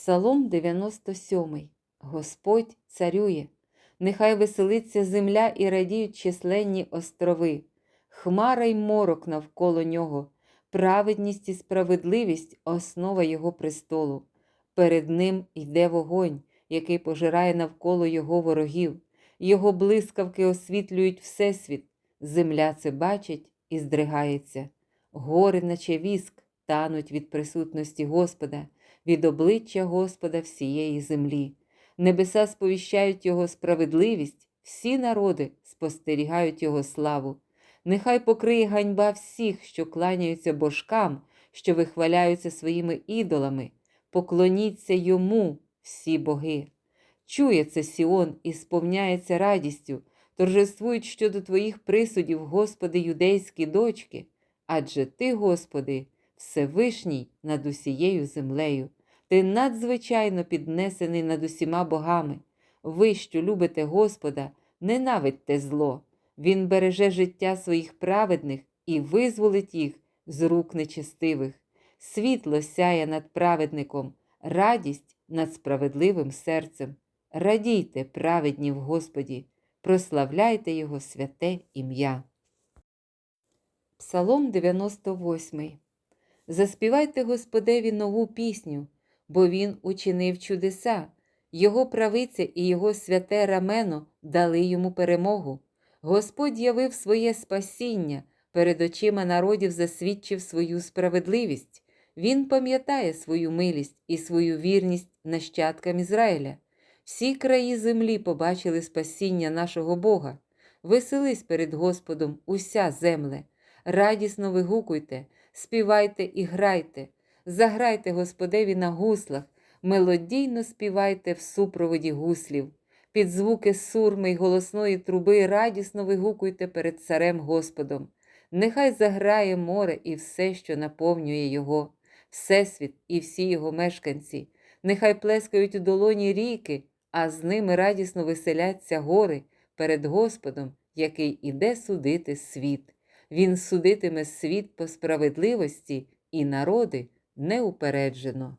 Псалом 97. Господь царює. Нехай веселиться земля і радіють численні острови, хмара й морок навколо нього, праведність і справедливість основа його престолу. Перед ним йде вогонь, який пожирає навколо його ворогів. Його блискавки освітлюють Всесвіт. Земля це бачить і здригається. Гори, наче віск, тануть від присутності Господа, від обличчя Господа всієї землі. Небеса сповіщають Його справедливість, всі народи спостерігають Його славу. Нехай покриє ганьба всіх, що кланяються божкам, що вихваляються своїми ідолами. Поклоніться йому, всі боги. Чує це Сіон і сповняється радістю, торжествують щодо твоїх присудів, Господи, юдейські дочки, адже Ти, Господи, Всевишній над усією землею, Ти надзвичайно піднесений над усіма богами. Ви, що любите Господа, ненавидьте зло. Він береже життя своїх праведних і визволить їх з рук нечестивих. Світло сяє над праведником, радість над справедливим серцем. Радійте, праведні в Господі, прославляйте Його святе ім'я. Псалом 98. Заспівайте Господеві нову пісню, бо Він учинив чудеса, Його правиця і Його святе рамено дали йому перемогу. Господь явив своє спасіння, перед очима народів засвідчив свою справедливість. Він пам'ятає свою милість і свою вірність нащадкам Ізраїля. Всі краї землі побачили спасіння нашого Бога. Веселись перед Господом уся земле, радісно вигукуйте, співайте і грайте, заграйте Господеві на гуслах, мелодійно співайте в супроводі гуслів. Під звуки сурми й голосної труби радісно вигукуйте перед царем Господом. Нехай заграє море і все, що наповнює його, Всесвіт і всі його мешканці, нехай плескають у долоні ріки, а з ними радісно веселяться гори перед Господом, який іде судити світ. Він судитиме світ по справедливості і народи неупереджено.